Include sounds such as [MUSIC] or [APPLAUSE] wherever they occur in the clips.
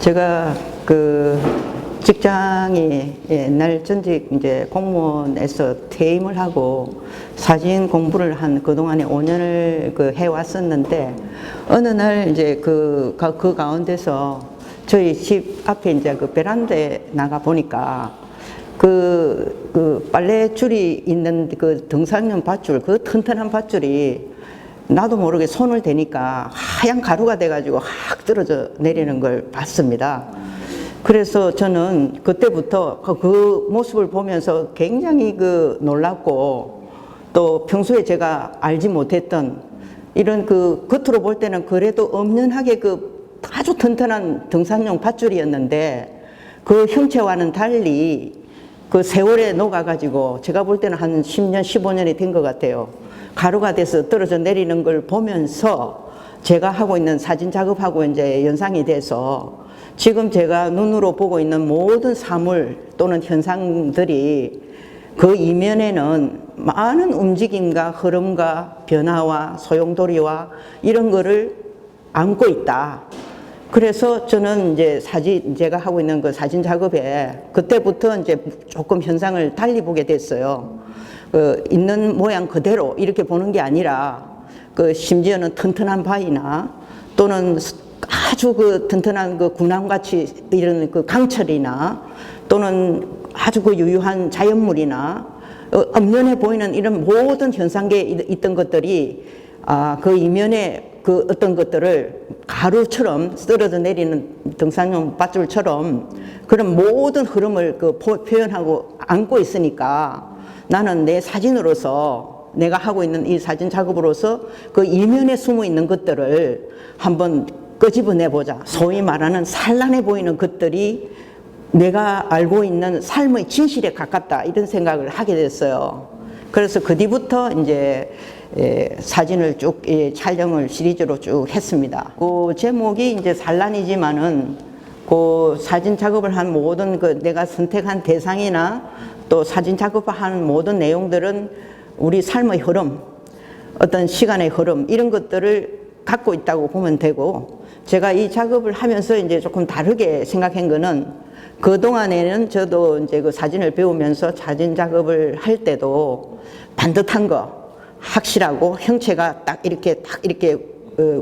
제가 그 직장이 옛날 전직 이제 공무원에서 퇴임을 하고 사진 공부를 한 그동안에 5년을 그 해왔었는데 어느 날 이제 그, 가- 그 가운데서 저희 집 앞에 이제 그 베란다에 나가 보니까 그, 그 빨래 줄이 있는 그 등산용 밧줄, 그 튼튼한 밧줄이 나도 모르게 손을 대니까 하얀 가루가 돼가지고 확 떨어져 내리는 걸 봤습니다. 그래서 저는 그때부터 그- 그 모습을 보면서 굉장히 그 놀랐고 또 평소에 제가 알지 못했던 이런 그 겉으로 볼 때는 그래도 엄연하게 그 아주 튼튼한 등산용 밧줄이었는데 그 형체와는 달리 그 세월에 녹아가지고 제가 볼 때는 한 10년, 15년이 된 것 같아요. 가루가 돼서 떨어져 내리는 걸 보면서 제가 하고 있는 사진 작업하고 이제 연상이 돼서 지금 제가 눈으로 보고 있는 모든 사물 또는 현상들이 그 이면에는 많은 움직임과 흐름과 변화와 소용돌이와 이런 거를 안고 있다. 그래서 저는 이제 사진, 제가 하고 있는 그 사진 작업에 그때부터 이제 조금 현상을 달리 보게 됐어요. 그 있는 모양 그대로 이렇게 보는 게 아니라 그 심지어는 튼튼한 바위나 또는 아주 그 튼튼한 그 군함같이 이런 그 강철이나 또는 아주 그 유유한 자연물이나 어, 엄연해 보이는 이런 모든 현상계에 있- 있던 것들이 아, 그 이면에 그 어떤 것들을 가루처럼 떨어져 내리는 등산용 밧줄처럼 그런 모든 흐름을 그 포- 표현하고 안고 있으니까 나는 내 사진으로서 내가 하고 있는 이 사진 작업으로서 그 이면에 숨어 있는 것들을 한번 끄집어내 보자. 소위 말하는 산란해 보이는 것들이 내가 알고 있는 삶의 진실에 가깝다 이런 생각을 하게 됐어요. 그래서 그 뒤부터 이제 예, 사진을 쭉 예, 촬영을 시리즈로 쭉 했습니다. 그 제목이 이제 산란이지만은 그 사진 작업을 한 모든 그 내가 선택한 대상이나 또 사진 작업한 모든 내용들은 우리 삶의 흐름, 어떤 시간의 흐름 이런 것들을 갖고 있다고 보면 되고 제가 이 작업을 하면서 이제 조금 다르게 생각한 거는 그 동안에는 저도 이제 그 사진을 배우면서 사진 작업을 할 때도 반듯한 거 확실하고 형체가 딱 이렇게 딱 이렇게 어,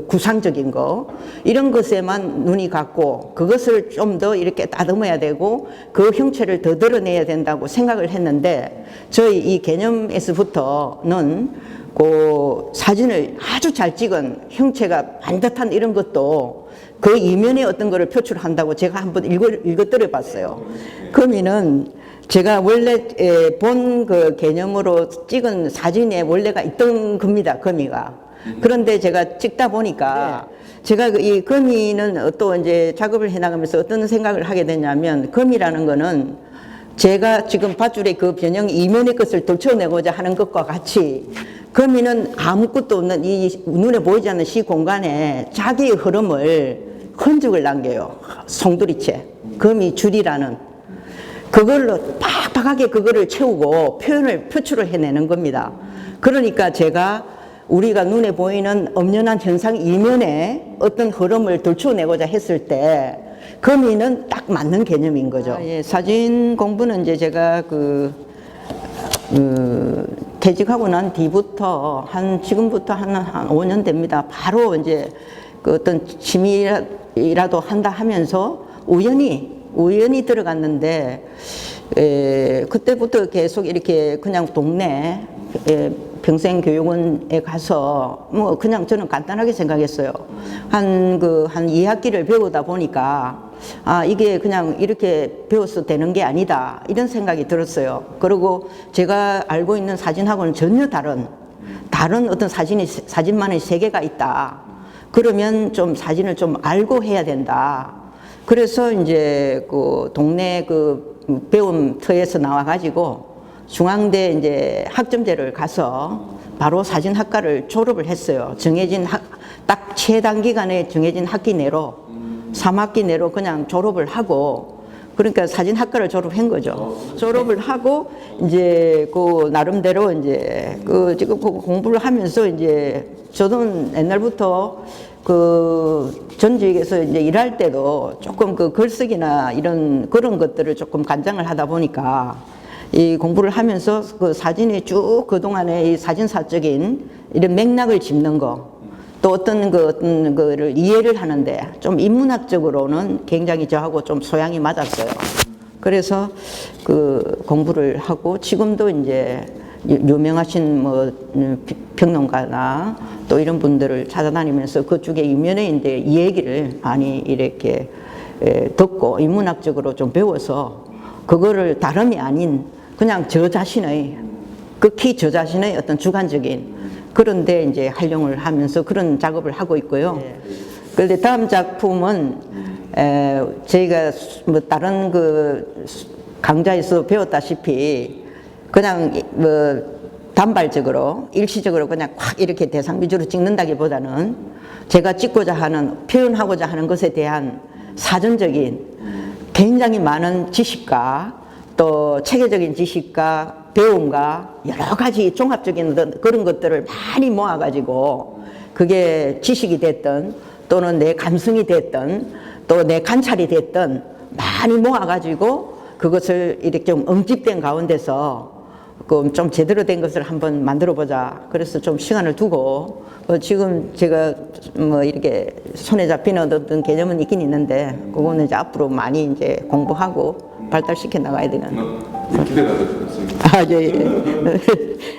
구상적인 거 이런 것에만 눈이 갔고 그것을 좀 더 이렇게 따듬어야 되고 그 형체를 더 드러내야 된다고 생각을 했는데 저희 이 개념에서부터는 그 사진을 아주 잘 찍은 형체가 반듯한 이런 것도 그 이면에 어떤 거를 표출한다고 제가 한번 읽어, 읽어드려 봤어요. 그러면은 제가 원래 본 그 개념으로 찍은 사진에 원래가 있던 겁니다, 거미가. 그런데 제가 찍다 보니까 제가 그이 거미는 또 이제 작업을 해 나가면서 어떤 생각을 하게 됐냐면 거미라는 거는 제가 지금 밧줄의 그 변형 이면의 것을 돌쳐내고자 하는 것과 같이 거미는 아무것도 없는 이 눈에 보이지 않는 시 공간에 자기의 흐름을 흔적을 남겨요. 송두리째. 거미 줄이라는. 그걸로 팍팍하게 그거를 채우고 표현을 표출을 해내는 겁니다. 그러니까 제가 우리가 눈에 보이는 엄연한 현상 이면에 어떤 흐름을 들춰내고자 했을 때 거미는 딱 맞는 개념인 거죠. 아, 예. 사진 공부는 이제 제가 그, 그 퇴직하고 난 뒤부터 한 지금부터 한, 한 5년 됩니다. 바로 이제 그 어떤 취미라도 한다 하면서 우연히 우연히 들어갔는데 에, 그때부터 계속 이렇게 그냥 동네 에, 평생교육원에 가서 뭐 그냥 저는 간단하게 생각했어요. 한 그한 2학기를 배우다 보니까 아 이게 그냥 이렇게 배워서 되는 게 아니다 이런 생각이 들었어요. 그리고 제가 알고 있는 사진하고는 전혀 다른 다른 어떤 사진이 사진만의 세계가 있다. 그러면 좀 사진을 좀 알고 해야 된다. 그래서 이제 그 동네 그 배움 터에서 나와 가지고 중앙대 이제 학점제를 가서 바로 사진학과를 졸업을 했어요. 정해진 학, 딱 최단 기간에 정해진 학기 내로 3학기 내로 그냥 졸업을 하고 그러니까 사진학과를 졸업한 거죠. 졸업을 하고 이제 그 나름대로 이제 그 지금 그 공부를 하면서 이제 저도 옛날부터 그 전직에서 이제 일할 때도 조금 그 글쓰기나 이런 그런 것들을 조금 간장을 하다 보니까 이 공부를 하면서 그 사진이 쭉 그동안의 이 사진사적인 이런 맥락을 짚는 거 또 어떤 그 어떤 거를 이해를 하는데 좀 인문학적으로는 굉장히 저하고 좀 소양이 맞았어요. 그래서 그 공부를 하고 지금도 이제 유- 유명하신 뭐 음, 비- 평론가나 또 이런 분들을 찾아다니면서 그쪽에 이면에 이 얘기를 많이 이렇게 에, 듣고 인문학적으로 좀 배워서 그거를 다름이 아닌 그냥 저 자신의 극히 저 자신의 어떤 주관적인 그런데 이제 활용을 하면서 그런 작업을 하고 있고요. 그런데 다음 작품은 에, 저희가 수- 뭐 다른 그 수- 강좌에서 배웠다시피 그냥 이- 뭐 단발적으로 일시적으로 그냥 확 이렇게 대상 위주로 찍는다기보다는 제가 찍고자 하는 표현하고자 하는 것에 대한 사전적인 굉장히 많은 지식과 또 체계적인 지식과 배움과 여러 가지 종합적인 그런 것들을 많이 모아가지고 그게 지식이 됐든 또는 내 감성이 됐든 또내 관찰이 됐든 많이 모아가지고 그것을 이렇게 좀 응집된 가운데서 그좀 제대로 된 것을 한번 만들어 보자. 그래서 좀 시간을 두고 어, 지금 제가 뭐 이렇게 손에 잡히는 어떤 개념은 있긴 있는데 그거는 이제 앞으로 많이 이제 공부하고 발달시켜 나가야 되는. 네, 기대가 됐습니다. 아, 예, 예. [LAUGHS]